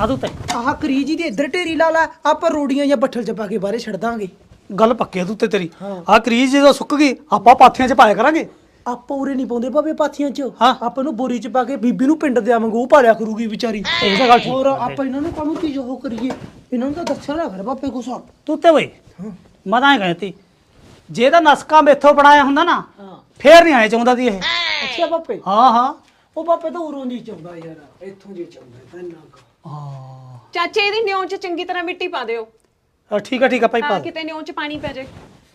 ਹਾਂ ਤੂੰ ਤੇ ਆਹ ਕਰੀਜੀ ਦੀ ਇੱਧਰ ਢੇਰੀ ਲਾ ਲਾ ਆਪਾਂ ਰੋੜੀਆਂ ਜਾਂ ਬੱਠਲ ਚ ਪਾ ਕੇ ਬਾਹਰੇ ਛੱਡ ਦਾਂਗੇ। ਗੱਲ ਪੱਕੀ ਆ ਤੂੰ ਤੇ ਤੇਰੀ। ਹਾਂ। ਆ ਕਰੀਜ਼ ਜਦੋਂ ਸੁੱਕ ਗਈ ਆਪਾਂ ਪਾਥੀਆਂ 'ਚ ਪਾਇਆ ਕਰਾਂਗੇ। ਆਪਾਂ ਉਰੇ ਨਹੀਂ ਪਾਉਂਦੇ ਭਾਵੇਂ ਪਾਥੀਆਂ ਚ। ਹਾਂ। ਆਪਾਂ ਨੂੰ ਬੋਰੀ ਚ ਪਾ ਕੇ ਬੀਬੀ ਨੂੰ ਪਿੰਡ ਦੇਵਾਂਗੇ ਉਹ ਪਾਲਿਆ ਕਰੂਗੀ ਵਿਚਾਰੀ। ਇਹ ਤਾਂ ਗੱਲ ਠੀਕ ਹੋਰ ਆਪਾਂ ਇਹਨਾਂ ਨੂੰ ਕਾਹਨੂੰ ਚੀਜ਼ ਉਹ ਕਰੀਏ? ਇਹਨਾਂ ਨੂੰ ਤਾਂ ਦੱਸਿਆ ਨਾ ਕਰ ਬਾਪੇ ਕੁਛ ਤੂੰ ਤੇ ਬਈ। ਮੈਂ ਤਾਂ ਇਹ ਕਹਿੰਦੀ ਜੇ ਤਾਂ ਨਸਕਾ ਮੇਥੋਂ ਬਣਾਇਆ ਹੁੰਦਾ ਨਾ ਹਾਂ। ਫੇਰ ਨਹੀਂ ਆਏ ਚਾਹੁੰਦਾ ਦੀ ਇਹ। ਅੱਛਾ ਬਾਪੇ। ਹਾਂ ਹਾਂ। ਉਹ ਬਾਪੇ ਤਾਂ ਉਰੋਂ ਦੀ ਚਾਹੁੰਦਾ ਯਾਰ ਇੱਥੋਂ ਦੀ ਚਾਹੁੰਦਾ ਇੰਨਾ ਕੁ। ਹਾਂ। ਚਾਚੇ ਇਹਦੀ ਨਿਉਂ ਚ ਚੰਗੀ ਤਰ੍ਹਾਂ ਮਿੱਟੀ ਪਾ ਦਿਓ। ਅ, ਠੀਕ ਆ ਠੀਕ ਆ ਭਾਈ ਪਾ ਹਾਂ ਦੇ। ਕਿਤੇ ਨਿਉਂ ਚ ਪਾਣੀ ਪੈ ਜੇ।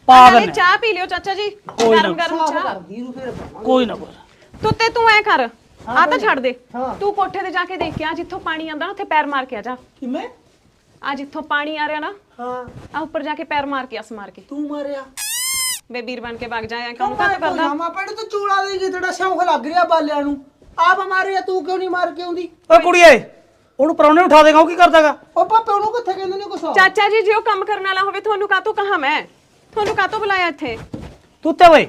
ਪਾ ਨਾਲੇ ਦਿੰਦੇ ਚਾਹ ਪੀ ਲਿਓ ਚਾਚਾ ਜੀ ਕੋਈ ਨਾ। ਗਰਮ ਗਰਮ ਚਾਹ। ਕਰਦੀ ਨੂੰ ਫਿਰ। ਕੋਈ ਨਾ ਕੋਈ ਤੂੰ ਤੇ ਤੂੰ ਐ ਕਰ ਆ ਤਾਂ ਛੱਡ ਦੇ। ਹਾਂ। ਤੂੰ ਕੋਠੇ ਤੇ ਜਾ ਕੇ ਦੇਖ ਕੇ ਆ ਜਿੱਥੋਂ ਪਾਣੀ ਆਂਦਾ ਉੱਥੇ ਪੈਰ ਮਾਰ ਕੇ ਆ ਜਾ। ਕਿਵੇਂ? ਆ ਜਿੱਥੋਂ ਪਾਣੀ ਆ ਰਿਹਾ ਨਾ ਹਾਂ। ਆ ਉੱਪਰ ਜਾ ਕੇ ਪੈਰ ਮਾਰ ਕੇ ਅਸ ਮਾਰ ਕੇ। ਤੂੰ ਮਾਰਿਆ। ਬੇ ਵੀਰ ਬਣ ਕੇ ਵਗ ਜਾਇਆ ਕੰਮ ਕਰ ਕਰਦਾ? ਮਾਮਾ ਪਿੰਡ ਤੋਂ ਚੂੜਾ ਦੇ ਕੇ ਤੇਰਾ ਸ਼ੌਂਕ ਲੱਗ ਰਿਹਾ ਬਾਲਿਆਂ ਨੂੰ। ਆਪ ਮਾਰਿਆ ਤੂੰ ਕਿਉਂ ਨਹੀਂ ਮਾਰ ਕੇ ਆਉਂਦੀ? ਓਏ ਕੁੜੀਏ ਉਹਨੂੰ ਪਰੌਣੇ ਉਠਾ ਦੇਗਾ ਉਹ ਕੀ ਕਰਦਾਗਾ ਉਹ ਪਾਪੇ ਉਹਨੂੰ ਕਿੱਥੇ ਕਹਿੰਦੇ ਨੇ ਕੁਛ? ਚਾਚਾ ਜੀ ਜੇ ਉਹ ਕੰਮ ਕਰਨ ਵਾਲਾ ਹੋਵੇ ਤੁਹਾਨੂੰ ਕਾਤੋਂ ਕਹਾ ਮੈਂ? ਤੁਹਾਨੂੰ ਕਾਤੋਂ ਬੁਲਾਇਆ ਇੱਥੇ? ਤੂੰ ਤੇ ਓਏ।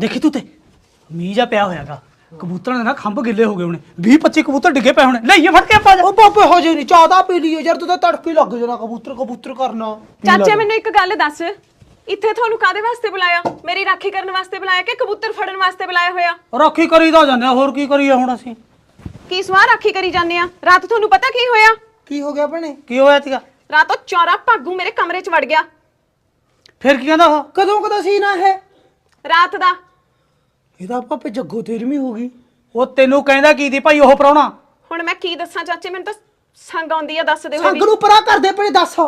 ਦੇਖੀ ਤੂੰ ਤੇ ਮੀਂਹ ਜਾ ਪਿਆ ਹੋਇਆਗਾ ਕਬੂਤਰਾਂ ਦੇ ਨਾ ਖੰਭ ਗਿੱਲੇ ਹੋ ਗਏ ਹੋਣੇ। 20 25 ਕਬੂਤਰ ਡਿੱਗੇ ਪਏ ਹੋਣੇ। ਲਈਏ ਫੜ ਕੇ ਆਪਾਂ ਜਾ। ਉਹ ਪਾਪੇ ਹੋ ਜੇ ਨਹੀਂ ਚਾਹਦਾ ਪੀ ਲਈਏ ਯਾਰ ਤੂੰ ਤਾਂ ਤੜਕੇ ਹੀ ਲੱਗ ਜਾਣਾ ਕਬੂਤਰ ਕਬੂਤਰ ਕਰਨਾ। ਚਾਚੇ ਮੈਨੂੰ ਇੱਕ ਗੱਲ ਦੱਸ। ਇੱਥੇ ਤੁਹਾਨੂੰ ਕਾਦੇ ਵਾਸਤੇ ਬੁਲਾਇਆ? ਮੇਰੀ ਰਾਖੀ ਕਰਨ ਵਾਸਤੇ ਬੁਲਾਇਆ ਕਿ ਕਬੂਤਰ ਫੜਨ ਵਾਸਤੇ ਬੁਲਾਇਆ ਹੋਇਆ? ਰਾਖੀ ਕਰੀਦਾ ਜਾਂਦੇ ਆ, ਹੋਰ ਕੀ ਕਰੀਏ ਹੁਣ ਅਸੀਂ? ਕੀ ਸਵਾਰ ਰਾਖੀ ਕਰੀ ਜਾਂਦੇ ਆ? ਰਾਤ ਤੁਹਾਨੂੰ ਪਤਾ ਕੀ ਹੋਇਆ? ਕੀ ਹੋ ਗਿਆ ਭਣੇ? ਕੀ ਹੋਇਆ ਤੀਗਾ ਰਾਤ ਉਹ ਚੌਰਾ ਭਾਗੂ ਮੇਰੇ ਕਮਰੇ 'ਚ ਵੜ ਗਿਆ। ਫਿਰ ਕੀ ਕਹਿੰਦਾ ਉਹ? ਕਦੋਂ ਕਦਾ ਸੀ ਨਾ ਇਹ? ਰਾਤ ਦਾ। ਇਹਦਾ ਪਾਪੇ ਜੱਗੋ ਤੇਰਵੀਂ ਹੋ ਗਈ। ਉਹ ਤੈਨੂੰ ਕਹਿੰਦਾ ਕੀ ਦੀ ਭਾਈ ਉਹ ਪਰੌਣਾ ਹੁਣ ਮੈਂ ਕੀ ਦੱਸਾਂ ਚਾਚੇ ਮੈਨੂੰ ਤਾਂ ਸੰਗ ਆਉਂਦੀ ਆ ਦੱਸਦੇ ਹੋਏ ਸੰਗ ਵੀ ਨੂੰ ਪਰਾਂ ਕਰਦੇ ਪਏ ਦੱਸ।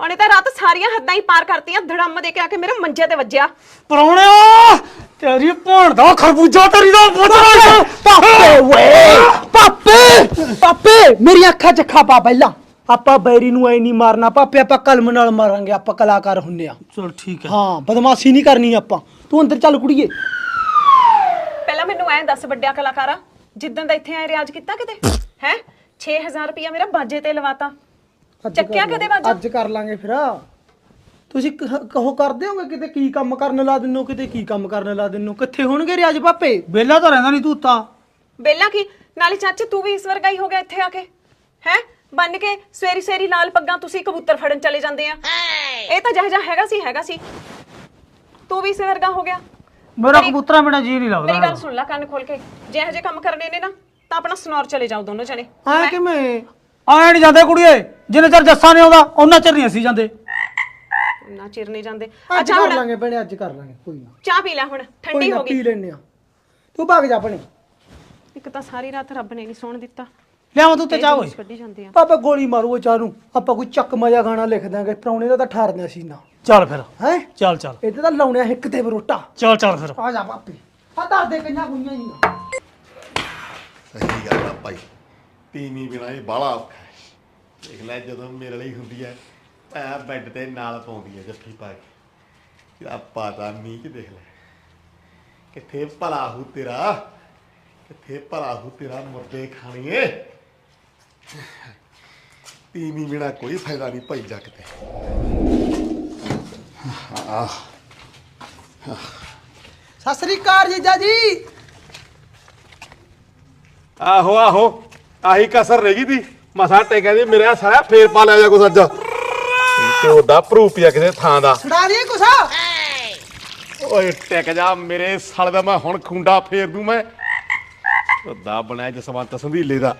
ਉਹਨੇ ਤਾਂ ਰਾਤ ਸਾਰੀਆਂ ਹੱਦਾਂ ਹੀ ਪਾਰ ਕਰਤੀਆਂ ਧੜੰਮ ਦੇ ਕੇ ਆ ਕੇ ਮੇਰੇ ਮੰਜੇ ਤੇ ਵੱਜਿਆ। ਪਰੌਣਿਆ ਤੇਰੀ ਭਣ ਦਾ ਖਰਬੂਜਾ ਤੇਰੀ ਦਾ ਬੋਤਲ ਪਾਪੇ ਓਏ! ਪਾਪੇ! ਪਾਪੇ! ਮੇਰੀ ਅੱਖਾਂ 'ਚ ਖਾ ਪਾ ਪਹਿਲਾਂ। ਆਪਾਂ ਬੈਰੀ ਨੂੰ ਐ ਨਹੀਂ ਮਾਰਨਾ ਪਾਪੇ ਆਪਾਂ ਕਲਮ ਨਾਲ ਮਾਰਾਂਗੇ ਆਪਾਂ ਕਲਾਕਾਰ ਹੁੰਨੇ ਆ। ਚਲ ਠੀਕ ਹੈ। ਹਾਂ ਬਦਮਾਸ਼ੀ ਨਹੀਂ ਕਰਨੀ ਆਪਾਂ। ਤੂੰ ਅੰਦਰ ਚੱਲ ਕੁੜੀਏ। ਪਹਿਲਾਂ ਮੈਨੂੰ ਐਂ ਦੱਸ ਵੱਡਿਆ ਕਲਾਕਾਰਾ ਜਿੱਦਣ ਦਾ ਇੱਥੇ ਆਏ ਰਿਆਜ਼ ਕੀਤਾ ਕਿਤੇ? ਹੈ? 6000 ਰੁਪਇਆ ਮੇਰਾ ਬਾਜੇ ਤੇ ਲਵਾਤਾ। ਅੱਜ ਚੱਕਿਆ ਕਦੇ ਲਾਂ- ਬਾਜਾ ਅੱਜ ਕਰ ਲਾਂਗੇ ਫਿਰ। ਤੁਸੀਂ ਕਹੋ ਕਰਦੇ ਹੋਗੇ ਕਿਤੇ ਕੀ ਕੰਮ ਕਰਨ ਲਾ ਦਿੰਨੋ ਕਿਤੇ ਕੀ ਕੰਮ ਕਰਨ ਲਾ ਦਿੰਨੋ? ਕਿੱਥੇ ਹੋਣਗੇ ਰਿਆਜ ਪਾਪੇ ਬੇਲਾ ਤਾਂ ਰਹਿੰਦਾ ਨਹੀਂ ਤੂੰ ਤਾਂ। ਬੇਲਾ ਕੀ? ਨਾਲੇ ਚਾਚੇ ਤੂੰ ਵੀ ਇਸ ਵਰਗਾ ਹੀ ਹੋ ਗਿਆ ਇੱਥੇ ਆ ਕੇ। ਹੈ? ਬੰਨ ਕੇ ਸਵੇਰੀ ਸਵੇਰੀ ਲਾਲ ਪੱਗਾਂ ਤੁਸੀਂ ਕਬੂਤਰ ਫੜਨ ਚਲੇ ਜਾਂਦੇ ਆ। ਇਹ ਤਾਂ ਜਿਹੋ ਜਿਹਾ ਹੈਗਾ ਸੀ ਹੈਗਾ ਸੀ। ਤੂੰ ਵੀ ਇਸੇ ਵਰਗਾ ਹੋ ਗਿਆ। ਮੇਰਾ ਕਬੂਤਰਾਂ ਬਿਨਾ ਜੀ ਨਹੀਂ ਮੇਰੀ ਲੱਗਦਾ ਗੱਲ ਸੁਣ ਲੈ ਕੰਨ ਖੋਲ ਕੇ। ਜੇ ਇਹੋ ਜਿਹੇ ਕੰਮ ਕਰਨੇ ਨੇ ਨਾ ਤਾਂ ਆਪਣਾ ਸਨੌਰ ਚਲੇ ਜਾਓ ਦੋਨੋਂ ਜਣੇ। ਐ ਕਿਵੇਂ? ਆਏ ਨਹੀਂ ਜਾਂਦੇ ਕੁੜੀਏ। ਜਿੰਨੇ ਚਿਰ ਜੱਸਾ ਨਹੀਂ ਆਉਂਦਾ ਉਹਨਾਂ ਚਿਰ ਨਹੀਂ ਅਸੀਂ ਜਾਂਦੇ। ਨਾ ਚਿਰ ਨਹੀਂ ਜਾਂਦੇ। ਅੱਜ ਅੱਛਾ ਕਰ ਹੁਣ ਲਾਂਗੇ ਭੈਣੇ ਅੱਜ ਕਰ ਲਾਂਗੇ ਕੋਈ ਨਾ। ਚਾਹ ਪੀ ਲੈ ਹੁਣ ਕੋਈ ਠੰਡੀ ਨਾ ਹੋ ਪੀ ਗਈ ਲੈਨੇ ਆ। ਤੂੰ ਭੱਗ ਜਾ ਭੈਣੇ। ਇੱਕ ਤਾਂ ਸਾਰੀ ਰਾਤ ਰੱਬ ਨੇ ਨਹੀਂ ਸੌਣ ਦਿੱਤਾ। ਲਿਆਵਾਂ ਤੂੰ ਤੇ ਇਹ ਚਾਹ ਜਲੂਸ ਓਏ। ਕੱਢੀ ਜਾਂਦੇ ਆ। ਪਾਪਾ ਗੋਲੀ ਮਾਰੂ ਉਹ ਚਾਹ ਨੂੰ। ਆਪਾਂ ਕੋਈ ਚੱਕ ਮਜਾ ਗਾਣਾ ਲਿਖ ਦਾਂਗੇ ਪ੍ਰਾਹੁਣੇ ਦਾ ਤਾਂ ਠਾਰਨਾ ਸੀ ਨਾ ਚੱਲ ਫਿਰ। ਹੈ? ਚੱਲ ਚੱਲ। ਇੱਥੇ ਤਾਂ ਲਾਉਣਿਆ ਹਿੱਕ ਤੇ ਬਰੋਟਾ। ਚੱਲ ਚੱਲ ਫਿਰ। ਆ ਜਾ ਪਾਪੇ ਆ ਦੱਸ ਦੇ ਕਈਆਂ ਗੁਈਆਂ ਜੀ ਸਹੀ ਗੱਲ ਆ ਭਾਈ। ਤੀਵੀਂ ਬਿਨਾ ਇਹ ਬਾਲਾ ਔਖਾ ਹੈ। ਦੇਖ ਲੈ ਜਦੋਂ ਮੇਰੇ ਲਈ ਹੁੰਦੀ ਹੈ ਐ ਬੈੱਡ ਤੇ ਨਾਲ ਪਾਉਂਦੀ ਹੈ ਜੱਫੀ ਪਾ ਕੇ। ਇਹਦਾ ਪਤਾ ਨਹੀਂ ਕਿ ਦੇਖ ਲੈ। ਕਿੱਥੇ ਭਲਾ ਹੂ ਤੇਰਾ? ਕਿੱਥੇ ਭਲਾ ਹੂ ਤੇਰਾ ਮੁਰਦੇ ਖਾਣੀਏ? ਤੀਵੀਂ ਬਿਨਾ ਕੋਈ ਫਾਇਦਾ ਨਹੀਂ ਭਾਈ ਜੱਗ ਤੇ। ਸਤਿ ਸ੍ਰੀ ਅਕਾਲ ਜੀਜਾ ਜੀ। ਆਹੋ ਆਹੋ। ਆਹੀ ਕਸਰ ਰਹਿ ਗਈ ਦੀ ਮਸਾ ਟੇਕਿਆ ਦੀ ਮੇਰੇ ਸਾਰਾ ਫੇਰ ਪਾ ਲਿਆ ਜਾ ਕੁਛ ਅੱਜ। ਤੇ ਉਹਦਾ ਪ੍ਰੂਫ ਆ ਕਿਸੇ ਥਾਂ ਦਾ। ਛਡਾ ਦਈਏ ਕੁਸਾ ਓਏ ਟਿਕ ਜਾ ਮੇਰੇ ਸਾਲ ਦਾ ਮੈਂ ਹੁਣ ਖੁੰਡਾ ਫੇਰ ਦੂੰ ਮੈਂ। ਉਹਦਾ ਬਣਿਆ ਜਸਵੰਤ ਸੰਧੀਲੇ ਦਾ।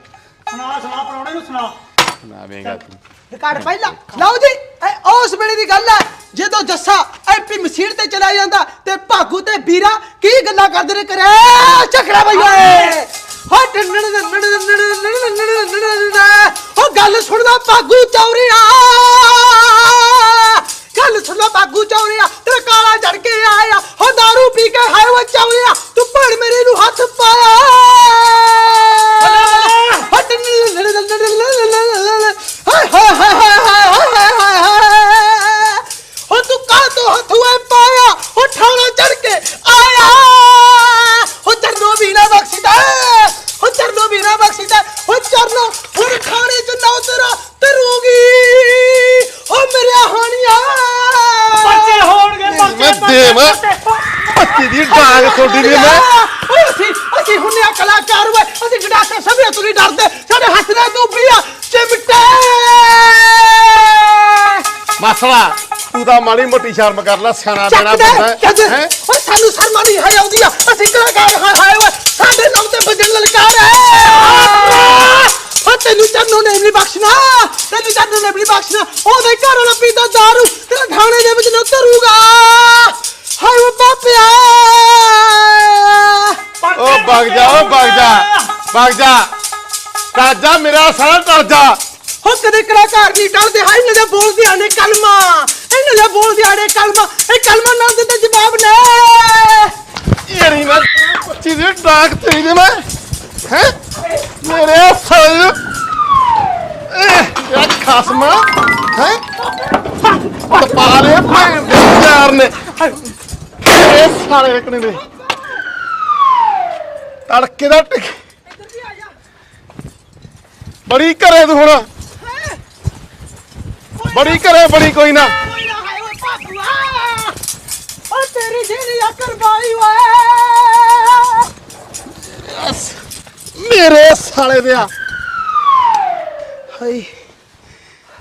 ਸੁਣਾ ਸੁਣਾ ਪਰੌਣੇ ਨੂੰ ਸੁਣਾ। ਸੁਣਾਵੇਂਗਾ ਤੂੰ। ਰਿਕਾਰਡ ਪਹਿਲਾਂ। ਲਓ ਜੀ ਇਹ ਉਸ ਵੇਲੇ ਦੀ ਗੱਲ ਹੈ ਜਦੋਂ ਜੱਸਾ ਐਪੀ ਮਸੀਰ ਤੇ ਚਲਾ ਜਾਂਦਾ ਤੇ ਭਾਗੂ ਤੇ ਵੀਰਾ ਕੀ ਗੱਲਾਂ ਕਰਦੇ ਨੇ ਕਰੇ ਝਗੜਾ ਬਈ ਓਏ! ਓ ਗੱਲ ਸੁਣਦਾ ਬਾਗੂ ਚੌਰੀਆ। ਸੇਮ ਪੱਤੀ ਦੀ ਡਾਂਗ ਛੋਟੀ ਦੀ ਮੈਂ। ਅਸੀਂ ਅਸੀਂ ਹੁੰਨੇ ਆ ਕਲਾਕਾਰ ਵੇ ਅਸੀਂ ਜੜਾਕੇ ਸਭੇ ਤੋਂ ਨਹੀਂ ਡਰਦੇ। ਸਾਡੇ ਹੱਥ ਨਾਲ ਡੁੱਬੀ ਚਿਮਟੇ। ਮਸਲਾ ਤੂੰ ਤਾਂ ਮਾੜੀ ਮੋਟੀ ਸ਼ਰਮ ਕਰ ਲੈ ਸਿਆਣਾ ਦੇਣਾ ਪੈਂਦਾ ਹੈ। ਓ ਸਾਨੂੰ ਸ਼ਰਮ ਨਹੀਂ ਹੈ ਆਉਂਦੀ ਆ। ਅਸੀਂ ਕਲਾਕਾਰ ਹਾਂ ਹਾਏ ਓਏ। ਸਾਡੇ ਨਾਮ ਤੇ ਵਜਨ ਲਲਕਾਰ ਹੈ। ਓ ਤੈਨੂੰ ਚੰਨੋ ਨੇ ਨਹੀਂ ਬਖਸ਼ਣਾ। ਤੈਨੂੰ ਚੰਨੋ ਨੇ ਨਹੀਂ ਬਖਸ਼ਣਾ। ਉਹਦੇ ਘਰ ਵਾਲਾ ਪੀਂਦਾ ਦਾਰੂ। ਤੇਰਾ ਥਾਣੇ ਦੇ ਵਿੱਚ ਨੌਤਰ ਓ ਵਗ ਜਾ ਵਗ ਜਾ ਟਰ ਜਾ ਮੇਰਾ ਸਾਲਾ ਟਰ ਜਾ ਹੋ ਕਦੇ ਕਲਾਕਾਰ ਨਹੀਂ ਟਲਦੇ ਹਾਏ ਇਹਨਾਂ ਦੇ ਬੋਲਦੇ ਆਣੇ ਕਲਮਾ ਇਹਨਾਂ ਦੇ ਬੋਲਦੇ ਆਣੇ ਕਲਮਾ ਇਹ ਕਲਮਾ ਨਾਲ ਦਿੰਦੇ ਜਵਾਬ ਨੇ। ਯਾਰੀ ਮੈਂ ਪੱਚੀ ਦੀ ਡਾਕ ਤੇਰੀ ਦੇ ਮੈਂ ਹੈ? ਮੇਰੇ ਸਾਲੇ ਨੂੰ। ਇਹ ਯਾ ਖਸਮਾ ਹੈ? ਤਪਾਲੇ ਭੈਣ ਦੇ ਯਾਰ ਨੇ। ਇਹ ਸਾਲੇ ਇੱਕ ਨੇ ਤੜਕੇ ਦਾ ਟਿਕ ਬੜੀ ਘਰੇ ਤੂੰ ਹੁਣ। ਬੜੀ ਘਰੇ ਬੜੀ ਕੋਈ ਨਾ। ਕੋਈ ਨਾ ਹਾਏ ਓਏ ਪਾਪੂਆ ਓ ਤੇਰੀ ਜਿਹੜੀ ਅਕਰ ਬਾਈ ਓਏ। ਮੇਰੇ ਸਾਲੇ ਦੇ ਆ। ਹਾਏ।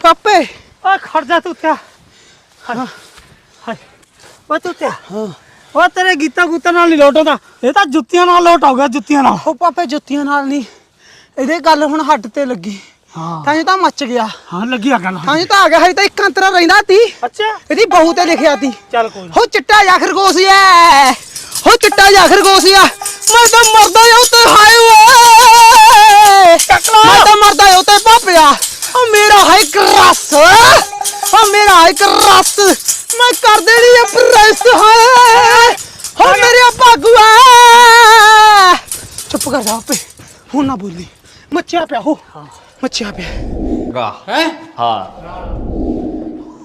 ਪਾਪੇ। ਆ ਖੜ ਜਾ ਤੂੰ ਤਿਆ ਹਾਏ ਹਾਏ। ਓ ਤੂੰ ਤਿਆ ਓ ਤੇਰੇ ਗੀਤਾ ਗੂਤਾ ਨਾਲ ਨਹੀਂ ਲੋਟਦਾ ਇਹ ਤਾਂ ਜੁੱਤੀਆਂ ਨਾਲ ਲੋਟ ਹੋ ਗਿਆ ਜੁੱਤੀਆਂ ਨਾਲ। ਉਹ ਪਾਪੇ ਜੁੱਤੀਆਂ ਨਾਲ ਨਹੀਂ ਇਹਦੇ ਗੱਲ ਹੁਣ ਹੱਡ ਤੇ ਲੱਗੀ। ਹਾਂ। ਤਾਂ ਤਾਂ ਮੱਚ ਗਿਆ। ਹਾਂ ਲੱਗੀ ਆ ਗੱਲ। ਤਾਂ ਤਾਂ ਆ ਗਿਆ ਹਜੇ ਤਾਂ ਇੱਕ ਅੰਤਰਾ ਰਹਿੰਦਾ ਤੀ। ਅੱਛਾ। ਇਹਦੀ ਬਹੂ ਤੇ ਲਿਖਿਆ ਤੀ। ਚੱਲ ਕੋਈ ਹੋ ਚਿੱਟਾ ਜਾਂ ਖਰਗੋਸ਼ ਐ। ਹੋ ਚਿੱਟਾ ਜਾਂ ਖਰਗੋਸ਼ ਆ ਮੈਂ ਤਾਂ ਮਰਦਾ ਹਾਂ ਤੇ ਹਾਏ ਓਏ। ਮੈਂ ਤਾਂ ਮਰਦਾ ਹਾਂ ਤੇ ਪਾਪਿਆ। ਓ ਮੇਰਾ ਹਾਈ ਕਰਸ ਓ ਮੇਰਾ ਹਾਈ ਕਰਸ ਬੋਲੀ। ਮੱਛਿਆ ਪਿਆ ਹੋ। ਮੱਛਿਆ ਪਿਆ। ਹੈ? ਹਾਂ।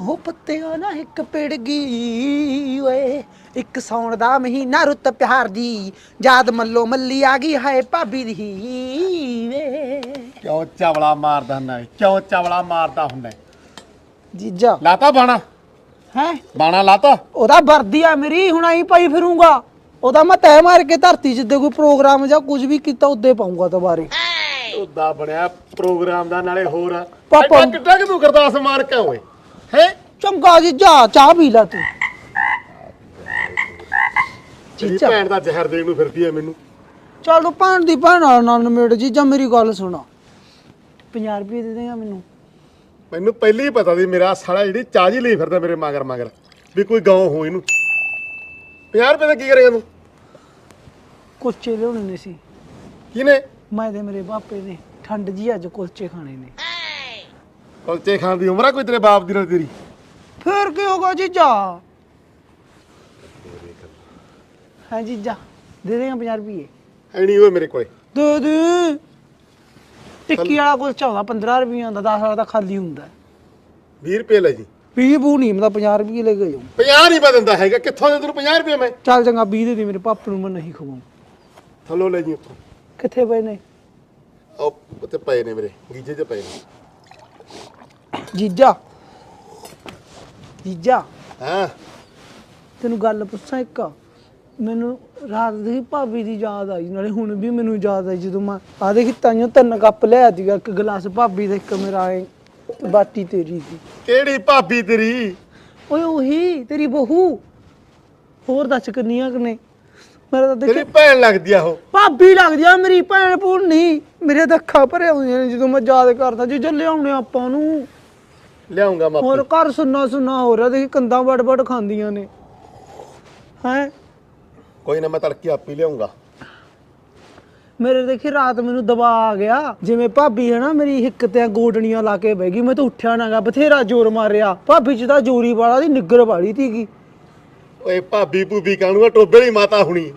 ਉਹ ਪੱਤਿਆਂ ਨਾ ਇੱਕ ਪਿੜ ਗਈ ਓਏ। ਇੱਕ ਸੌਣ ਦਾ ਮਹੀਨਾ ਰੁੱਤ ਪਿਆਰ ਦੀ। ਯਾਦ ਮੱਲੋ ਮੱਲੀ ਆ ਗਈ ਹਾਏ ਭਾਬੀ ਦੀ ਵੇ। ਕਿਉਂ ਚਵਲਾ ਮਾਰਦਾ ਹੁੰਦਾ ਏ? ਕਿਉਂ ਚਵਲਾ ਮਾਰਦਾ ਹੁੰਦਾ ਏ? ਜੀਜਾ। ਲਾਤਾ ਬਾਣਾ? ਹੈ? ਬਾਣਾ ਲਾਤਾ? ਉਹਦਾ ਵਰਦੀ ਆ ਮੇਰੀ ਹੁਣ ਆਈ ਪਾਈ ਫਿਰੂੰਗਾ। ਉਹਦਾ ਮੈਂ ਤੈ ਮਾਰ ਕੇ ਧਰਤੀ ਜਿੱਦੇ ਕੋਈ ਪ੍ਰੋਗਰਾਮ ਜਾਂ ਕੁਝ ਵੀ ਕੀਤਾ ਉੱਦੇ ਪਾਉਂਗਾ ਦੁਬਾਰੇ। ਉਹਦਾ ਬਣਿਆ ਪ੍ਰੋਗਰਾਮ ਦਾ ਨਾਲੇ ਹੋਰ। ਆ ਪਾਪਾ- ਐਡਾ ਕਿੱਡਾ ਕਿ ਤੂੰ ਕਰਦਾਸ ਮਾਰ ਕੇ ਓਏ ਹੈ? ਚੰਗਾ ਜੀਜਾ ਚਾਹ ਪੀ ਲੈ ਤੂੰ। ਜੀਜਾ ਭੈਣ ਦਾ ਜ਼ਹਿਰ ਦੇਣ ਨੂੰ ਫਿਰਦੀ ਐ ਮੈਨੂੰ। ਚੱਲ ਤੂੰ ਭੈਣ ਦੀ ਭੈਣ ਨਾਲ ਨਾਲ ਨਿਮੇੜ ਜੀਜਾ ਮੇਰੀ ਗੱਲ ਸੁਣਾ। 50 ਰੁਪਏ ਦੇ ਦੇਗਾ ਮੈਨੂੰ। ਮੈਨੂੰ ਪਹਿਲਾਂ ਹੀ ਪਤਾ ਸੀ ਮੇਰਾ ਸਾਲਾ ਜਿਹੜੀ ਚਾਹ ਹੀ ਲਈ ਫਿਰਦਾ ਮੇਰੇ ਮਗਰ ਮਗਰ ਵੀ ਕੋਈ ਗਾਉ ਹੋ ਇਹਨੂੰ। 50 ਰੁਪਏ ਦਾ ਕੀ ਕਰੇਗਾ ਤੂੰ? ਕੁਲਚੇ ਲਿਆਉਣੇ ਨੇ ਸੀ। ਕਿਨੇ ਮੈਂ ਤੇ ਮੇਰੇ ਬਾਪੇ ਨੇ। ਠੰਡ ਜੀ ਅੱਜ ਕੁਲਚੇ ਖਾਣੇ ਨੇ। ਕੁਲਚੇ ਖਾਣ ਦੀ ਉਮਰ ਆ ਕੋਈ ਤੇਰੇ ਬਾਪ ਦੀ ਨਾਲ ਤੇਰੀ? ਫੇਰ ਕੀ ਹੋਗਾ ਜੀਜਾ? ਹਾਂ ਜੀਜਾ ਦੇ ਦੇਗਾ 50 ਰੁਪਏ ਐ ਨਹੀਂ ਓਏ ਮੇਰੇ ਕੋਲੇ। ਦੇ ਦੇ। ਟਿੱਕੀ ਵਾਲਾ ਕੁਲਚਾ ਹੁੰਦਾ 15 ਰੁਪਈਆਂ ਦਾ 10 ਵਾਲਾ ਤਾਂ ਖਾਲੀ ਹੁੰਦਾ। 20 ਰੁਪਏ ਲੈ ਜੀ। 20 ਬੂ ਨਹੀਂ ਮੈਂ ਤਾਂ 50 ਰੁਪਏ ਲੈ ਕੇ ਜਾਉਂ 50 ਨਹੀਂ ਮੈਂ ਦਿੰਦਾ ਹੈਗਾ ਕਿੱਥੋਂ ਦੇ ਤੈਨੂੰ 50 ਰੁਪਏ ਮੈਂ? ਚੱਲ ਚੰਗਾ 20 ਦੇ ਦੇ ਮੇਰੇ ਪਾਪੇ ਨੂੰ ਮੈਂ ਨਹੀਂ ਖਵਾਉਂ। ਥੱਲੋਂ ਲੈ ਜੀ ਉੱਥੋਂ ਕਿੱਥੇ ਪਏ ਨੇ? ਉਹ ਉੱਤੇ ਪਏ ਨੇ ਮੇਰੇ ਗੀਜੇ 'ਚ ਪਏ ਨੇ। ਜੀਜਾ। ਜੀਜਾ। ਹਾਂ। ਤੈਨੂੰ ਗੱਲ ਪੁੱਛਾਂ ਇੱਕ। ਮੈਨੂੰ ਰਾਤ ਦੀ ਭਾਬੀ ਦੀ ਯਾਦ ਆਈ ਨਾਲੇ ਹੁਣ ਵੀ ਮੈਨੂੰ ਯਾਦ ਆਈ ਜਦੋਂ ਮੈਂ ਆ ਦੇਖੀ ਤਾਈਓ ਤਿੰਨ ਕੱਪ ਲਿਆ ਸੀਗਾ ਇੱਕ ਗਲਾਸ ਭਾਬੀ ਦਾ ਇੱਕ ਮੇਰਾ ਐ ਬਾਟੀ ਤੇਰੀ ਦੀ। ਕਿਹੜੀ ਭਾਬੀ ਤੇਰੀ? ਓਏ ਉਹੀ ਤੇਰੀ ਬਹੂ। ਹੋਰ ਦੱਸ ਕਿੰਨੀਆਂ ਕਨੇ ਮੇਰਾ ਤਾਂ ਤੇਰੀ ਦੇਖੀ ਭੈਣ ਲੱਗਦੀ ਆ ਉਹ। ਭਾਬੀ ਲੱਗਦੀ ਆ ਮੇਰੀ ਭੈਣ ਭੂਣ ਨਹੀਂ। ਮੇਰੇ ਤਾਂ ਅੱਖਾਂ ਭਰੇ ਆਉਂਦੀਆਂ ਨੇ ਜਦੋਂ ਮੈਂ ਯਾਦ ਕਰਦਾ ਜੀ ਜੱਲੇ ਆਉਣੇ ਆਪਾਂ ਨੂੰ। ਲਿਆਉਂਗਾ ਹੋਰ ਘਰ ਸੁੰਨਾ ਸੁੰਨਾ ਹੋ ਰਿਹਾ ਦੇਖੀ ਕੰਦਾਂ ਵੜ ਵੜ ਖਾਂਦੀਆਂ ਨੇ। ਹੈ? ਕੋਈ ਨਾ ਮੈਂ ਤੜਕੇ ਆਪੇ ਲਿਆਉਂਗਾ। ਮੇਰੇ ਦੇਖੀ ਰਾਤ ਮੈਨੂੰ ਦਬਾ ਆ ਗਿਆ। ਜਿਵੇਂ ਭਾਬੀ ਹੈ ਨਾ ਮੇਰੀ ਹਿੱਕ ਤੇ ਗੋਡਣੀਆਂ ਲਾ ਕੇ ਬਹਿ ਗਈ ਮੈਂ ਤਾਂ ਉੱਠਿਆ ਨਾਗਾ ਬਥੇਰਾ ਜ਼ੋਰ ਮਾਰਿਆ। ਭਾਬੀ ਚ ਤਾਂ ਜੋਰੀ ਵਾਲਾ ਦੀ ਨਿੱਗਰ ਵਾਲੀ ਤੀਗੀ ਓਏ ਭਾਬੀ ਭੂਬੀ ਕਾਣੂਗਾ ਟੋਬੇ ਦੀ ਮਾਤਾ ਹੁਣੀ।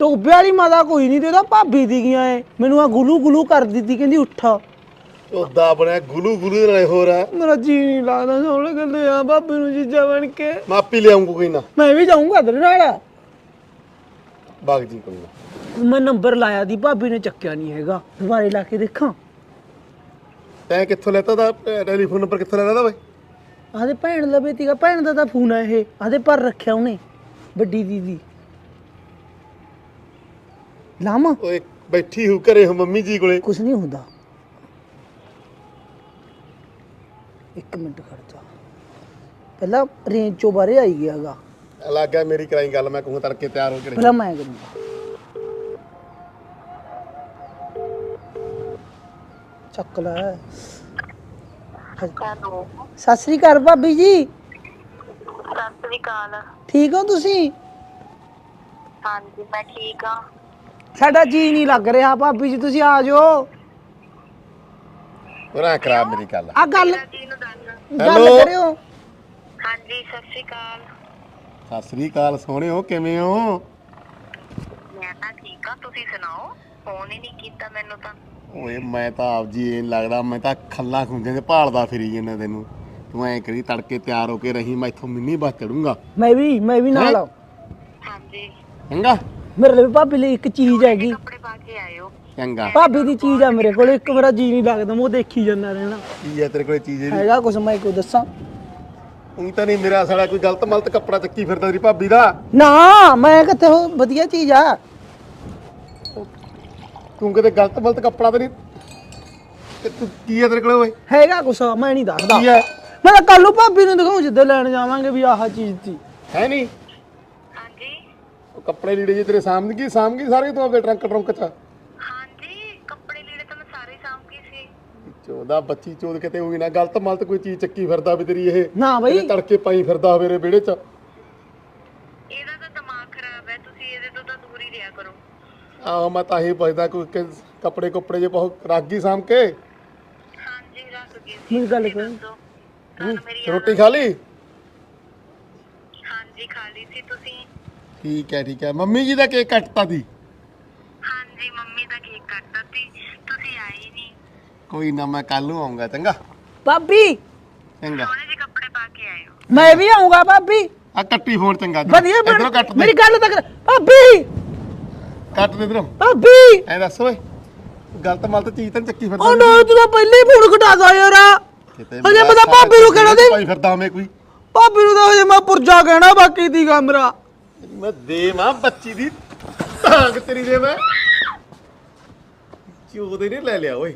ਟੋਬੇ ਵਾਲੀ ਮਾਤਾ ਕੋਈ ਨਹੀਂ ਦੇਦਾ ਭਾਬੀ ਦੀ ਗਿਆ ਏ ਮੈਨੂੰ ਆ ਗੁਲੂ ਗੁਲੂ ਕਰ ਦਿੱਤੀ ਕਹਿੰਦੀ ਉੱਠ। ਉਹਦਾ ਬਣਿਆ ਗੁਲੂ ਗੁਲੂ ਦੇ ਨਾਲੇ ਹੋਰ ਆ। ਮੇਰਾ ਜੀ ਨਹੀਂ ਲੱਗਦਾ ਸੋਹਣੇ ਕਹਿੰਦੇ ਆ ਭਾਬੀ ਨੂੰ ਜੀਜਾ ਬਣ ਕੇ। ਮੈਂ ਆਪੇ ਲਿਆਉਂਗਾ ਕੋਈ ਨਾ। ਮੈਂ ਵੀ ਜਾਊਂਗਾ ਤੇਰੇ ਨਾਲ। ਬਾਗ ਜੀ ਕੋਈ ਨਾ। ਮੈਂ ਨੰਬਰ ਲਾਇਆ ਦੀ ਭਾਬੀ ਨੇ ਚੱਕਿਆ ਨਹੀਂ ਹੈਗਾ। ਦੁਬਾਰੇ ਲਾ ਕੇ ਦੇਖਾਂ। ਤੈਂ ਕਿੱਥੋਂ ਲੈਤਾ ਦਾ ਟੈਲੀਫੋਨ ਨੰਬਰ ਕਿੱਥੋਂ ਲੈਤਾ ਦਾ ਓਏ ਆਦੇ ਭੈਣ ਲਵੇ ਤੀਗਾ ਭੈਣ ਦਾ ਤਾਂ ਫੋਨ ਆ ਇਹ। ਆਦੇ ਪਰ ਰੱਖਿਆ ਉਹਨੇ ਵੱਡੀ ਦੀਦੀ। ਲਾਮਾ ਓਏ ਬੈਠੀ ਹੂ ਘਰੇ ਹੋ ਮੰਮੀ ਜੀ ਕੋਲੇ। ਕੁਛ ਨਹੀਂ ਹੁੰਦਾ। ਇੱਕ ਮਿੰਟ ਖੜ ਜਾ। ਪਹਿਲਾਂ ਰੇਂਜ ਚੋਂ ਬਾਹਰੇ ਆਈ ਗਿਆਗਾ ਲੱਗ ਗਿਆ ਮੇਰੀ ਕਰਾਈ ਗੱਲ ਮੈਂ ਕਹੂੰ ਤੜਕੇ ਤਿਆਰ ਹੋ ਕੇ ਪਹਿਲਾਂ ਮੈਂ ਕਰੂੰਗਾ। ਚੱਕ ਲੈ। ਹੈਲੋ। ਸਤਿ ਸ੍ਰੀ ਅਕਾਲ ਭਾਬੀ ਜੀ। ਸਤਿ ਸ੍ਰੀ ਅਕਾਲ। ਠੀਕ ਹੋ ਤੁਸੀਂ? ਹਾਂਜੀ ਮੈਂ ਠੀਕ ਆ ਸਾਡਾ ਜੀ ਨਹੀਂ ਲੱਗ ਰਿਹਾ ਭਾਬੀ ਜੀ ਤੁਸੀਂ ਆ ਜਾਓ। ਉਹਨਾਂ ਖਰਾਬ ਮੇਰੀ ਗੱਲ ਆ। ਗੱਲ ਜੀ ਨੂੰ ਦੱਸ ਗੱਲ Hello? ਕਰਿਓ। ਹਾਂਜੀ ਸਤਿ ਸ੍ਰੀ ਅਕਾਲ। ਸਤਿ ਸ੍ਰੀ ਅਕਾਲ ਸੋਹਣਿਓ ਕਿਵੇਂ ਹੋ? ਮੈਂ ਤਾਂ ਠੀਕ ਆ ਤੁਸੀਂ ਸੁਣਾਓ? ਫੋਨ ਹੀ ਨਹੀਂ ਕੀਤਾ ਮੈਨੂੰ ਤਾਂ। ਓਏ ਮੈਂ ਤਾਂ ਆਪ ਜੀ ਇਹ ਲੱਗਦਾ ਮੈਂ ਤਾਂ ਖੱਲਾ ਖੁੰਝੇ ਤੇ ਭਾਲਦਾ ਫਿਰੀ ਜਾਂਦਾ ਤੈਨੂੰ। ਤੂੰ ਐਂ ਕਰੀ ਤੜਕੇ ਤਿਆਰ ਹੋ ਕੇ ਰਹੀ ਮੈਂ ਇੱਥੋਂ ਮਿੰਨੀ ਬੱਸ ਚੜੂੰਗਾ। ਮੈਂ ਵੀ ਮੈਂ ਵੀ ਨਾਲ ਹੈਂ? ਹਾਂਜੀ। ਚੰਗਾ। ਮੇਰੇ ਲਈ ਭਾਬੀ ਲਈ ਇੱਕ ਚੀਜ਼ ਹੈਗੀ। ਕੱਪੜੇ ਪਾ ਕੇ ਆਇਓ। ਚੰਗਾ। ਭਾਬੀ ਦੀ ਚੀਜ਼ ਆ ਮੇਰੇ ਕੋਲ ਇੱਕ ਮੇਰਾ ਜੀ ਨਹੀਂ ਲੱਗਦਾ ਮੈਂ ਉਹ ਦੇਖੀ ਜਾਂਦਾ ਰਹਿਣਾ। ਕੀ ਹੈ ਤੇਰੇ ਕੋਲ ਚੀਜ਼ ਇਹਦੀ? ਹੈਗਾ ਕੁਛ ਮੈਂ ਕੋ ਦੱਸਾਂ? ਊਂ ਤਾਂ ਨਹੀਂ ਮੇਰਾ ਸਾਲਾ ਕੋਈ ਗਲਤ ਮਲਤ ਕੱਪੜਾ ਚੱਕੀ ਫਿਰਦਾ ਤੇਰੀ ਭਾਬੀ ਦਾ। ਨਾ ਮੈਂ ਕਿੱਥੇ ਉਹ ਵਧੀਆ ਚੀਜ਼ ਆ। ਤੂੰ ਕਿਤੇ ਗਲਤ ਮਲਤ ਕੱਪੜਾ ਤਾਂ ਨਹੀਂ ਤੇ ਤੂੰ ਕੀ ਹੈ ਤੇਰੇ ਕੋਲ ਓਏ? ਹੈਗਾ ਕੁਛ ਮੈਂ ਨਹੀਂ ਦੱਸਦਾ। ਕੀ ਹੈ ਮੈਂ ਕੱਲ ਨੂੰ ਭਾਬੀ ਨੂੰ ਦਿਖਾਉਂ ਜਿੱਦੇ ਲੈਣ ਜਾਵਾਂਗੇ ਵੀ ਆਹ ਚੀਜ਼ ਸੀ। ਹੈ ਨਹੀਂ। ਉਹ ਕੱਪੜੇ ਲੀੜੇ ਜੇ ਤੇਰੇ ਸਾਹਮਣੇ ਕੀ ਸਾਹਮਣੇ ਸਾਰੇ ਤੂੰ ਆਪਣੇ ਟਰੰਕ ਟਰੰਕ ਚ? ਹਾਂਜੀ ਕੱਪੜੇ ਲੀੜੇ ਤਾਂ ਮੈਂ ਸਾਰੇ ਸਾਂਭ ਗਈ ਸੀ। ਚੋਦਾ ਬੱਚੀ ਚੋਦ ਕਿਤੇ ਹੋਈ ਨਾ ਗਲਤ ਮਲਤ ਕੋਈ ਚੀਜ਼ ਚੱਕੀ ਫਿਰਦਾ ਵੀ ਤੇਰੀ ਇਹ ਨਾ ਬਈ। ਤੇਰੇ ਤੜਕੇ ਪਾਈ ਫਿਰਦਾ ਹੋਵੇ ਰੇ ਵਿਹੜੇ ਚ। ਇਹਦਾ ਤਾਂ ਦਿਮਾਗ ਖਰਾਬ ਹੈ ਤੁਸੀਂ ਇਹਦੇ ਤੋਂ ਤਾਂ ਦੂਰ ਹੀ ਰਿਹਾ ਕਰੋ। ਆਹੋ ਮੈਂ ਤਾਂ ਹੀ ਪੁੱਛਦਾ ਕੋਈ ਕਿ ਕੱਪੜੇ ਕੁੱਪੜੇ ਜੇ ਬਹੁਤ ਰਾਗੀ ਸਾਂਭ ਕੇ? ਹਾਂਜੀ ਰੱਖ ਗਈ ਸੀ ਮੇਰੀ ਗੱਲ ਤੁਸੀਂ ਕਰੋ। ਦੱਸੋ। ਤੁਹਾਨੂੰ ਮੇਰੀ ਰੋਟੀ ਖਾ ਲਈ? ਹਾਂਜੀ ਖਾ ਲਈ ਸੀ ਤੁਸੀਂ ਠੀਕ ਹੈ ਠੀਕ ਹੈ। ਮੰਮੀ ਜੀ ਦਾ ਕੇਕ ਕੱਟਤਾ ਦੀ ਹਾਂਜੀ ਮੰਮੀ ਦਾ ਕੇਕ ਕੱਟਦਾ ਸੀ। ਤੁਸੀਂ ਆਏ ਨਹੀਂ। ਕੋਈ ਨਾ ਮੈਂ ਕੱਲ ਨੂੰ ਆਉਂਗਾ ਚੰਗਾ? ਭਾਬੀ! ਚੰਗਾ। ਸੋਹਣੇ ਜਿਹੇ ਕੱਪੜੇ ਪਾ ਕੇ ਆਇਓ ਮੈਂ ਵੀ ਆਉਂਗਾ ਭਾਬੀ! ਆ ਕੱਟੀ ਫੋਨ ਚੰਗਾ। ਇੱਧਰੋਂ- ਵਧੀਆ ਇੱਧਰੋਂ ਕੱਟ ਬਣ- ਦੇ। ਮੇਰੀ ਗੱਲ ਤਾਂ ਕਰ ਭਾਬੀ! ਕੱਟ ਦੇ ਇਧਰੋਂ। ਭਾਬੀ! ਐ ਦੱਸ ਓਏ ਗਲਤ ਮਲਤ ਚੀਜ਼ ਤਾਂ ਨੀ ਚੱਕੀ ਫਿਰਦਾ ਉਹ ਨਾ ਤੂੰ। ਤਾਂ ਪਹਿਲੇ ਹੀ ਫੋਨ ਘਟਾਦਾ ਯਾਰ। ਕਿਤੇ ਹਜੇ ਮੇਰਾ ਪਤਾ ਭਾਬੀ ਨੂੰ ਕਹਿਣਾ ਦੇ ਫਿਰਦਾ ਮੈਂ ਕੋਈ। ਭਾਬੀ ਨੂੰ ਤਾਂ ਹਜੇ ਮੈਂ ਪੁਰਜਾ ਕਹਿਣਾ ਬਾਕੀ ਦੀ ਕਮਰਾ ਮੈਂ ਦੇ ਮਾਂ ਬੱਚੀ ਦੀ ਟਾਂਗ ਤੇਰੀ ਦੇ ਮੈਂ। ਚੋਦੇ ਨੇ ਲੈ ਲਿਆ ਓਏ?